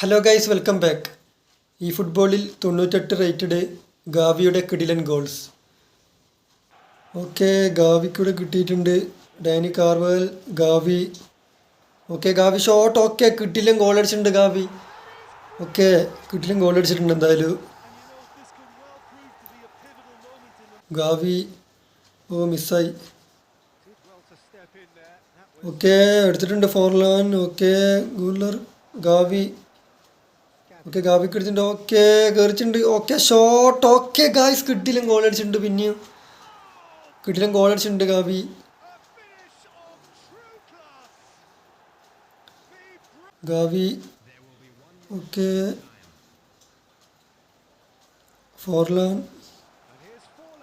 Hello guys welcome back ഈ ഫുട്ബോളിൽ തൊണ്ണൂറ്റെട്ട് റേറ്റഡ് ഗാവിയുടെ കിടിലൻ ഗോൾസ് ഓക്കെ ഗാവിക്കൂടെ കിട്ടിയിട്ടുണ്ട്. Dani Carvajal Gavi. Okay Gavi shot okay കിട്ടിലും goal അടിച്ചിട്ടുണ്ട് ഗാവി. ഓക്കെ കിട്ടിലും ഗോൾ അടിച്ചിട്ടുണ്ട് എന്തായാലും. ഗാവി ഓ മിസ്സായി ഓക്കെ എടുത്തിട്ടുണ്ട് Forlan okay Guler Gavi. Okay ഗാവിക്ക് അടിച്ചിട്ടുണ്ട് ഓക്കെ കയറിച്ചിട്ടുണ്ട് ഓക്കെ ഷോട്ട് ഓക്കെ ഗായ്സ് കിട്ടിലും ഗോൾ അടിച്ചിട്ടുണ്ട് പിന്നെയും. കിട്ടിലും ഗോൾ അടിച്ചിട്ടുണ്ട് Gavi Gavi okay Forlan.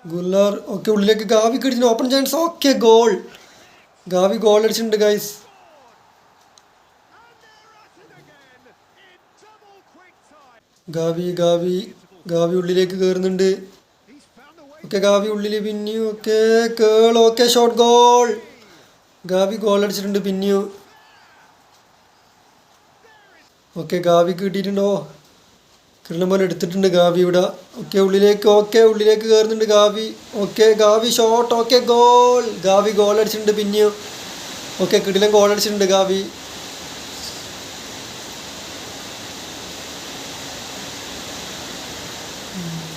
ഗുല്ലാർ. Okay ഉള്ളിലേക്ക് Gavi കിടിച്ചിട്ടുണ്ട് open chance okay goal Gavi goal അടിച്ചിട്ടുണ്ട് ഗൈസ് ഗാവി ഗാവി ഗാവി ഉള്ളിലേക്ക് കയറുന്നുണ്ട് ഓക്കെ ഗാവി ഉള്ളിൽ പിന്നെയും. ഓക്കെ കേൾ. Okay shot goal Gavi goal അടിച്ചിട്ടുണ്ട് പിന്നെയും. ഓക്കെ ഗാവി കിട്ടിയിട്ടുണ്ടോ? കിരണമോൻ എടുത്തിട്ടുണ്ട് ഗാവി ഇവിടെ. ഓക്കെ ഉള്ളിലേക്ക് ഓക്കെ ഉള്ളിലേക്ക് കയറുന്നുണ്ട് Gavi. Okay Gavi shot okay goal Gavi goal അടിച്ചിട്ടുണ്ട് പിന്നെയും. ഓക്കെ കിടിലൻ ഗോൾ അടിച്ചിട്ടുണ്ട് ഗാവി. Mm.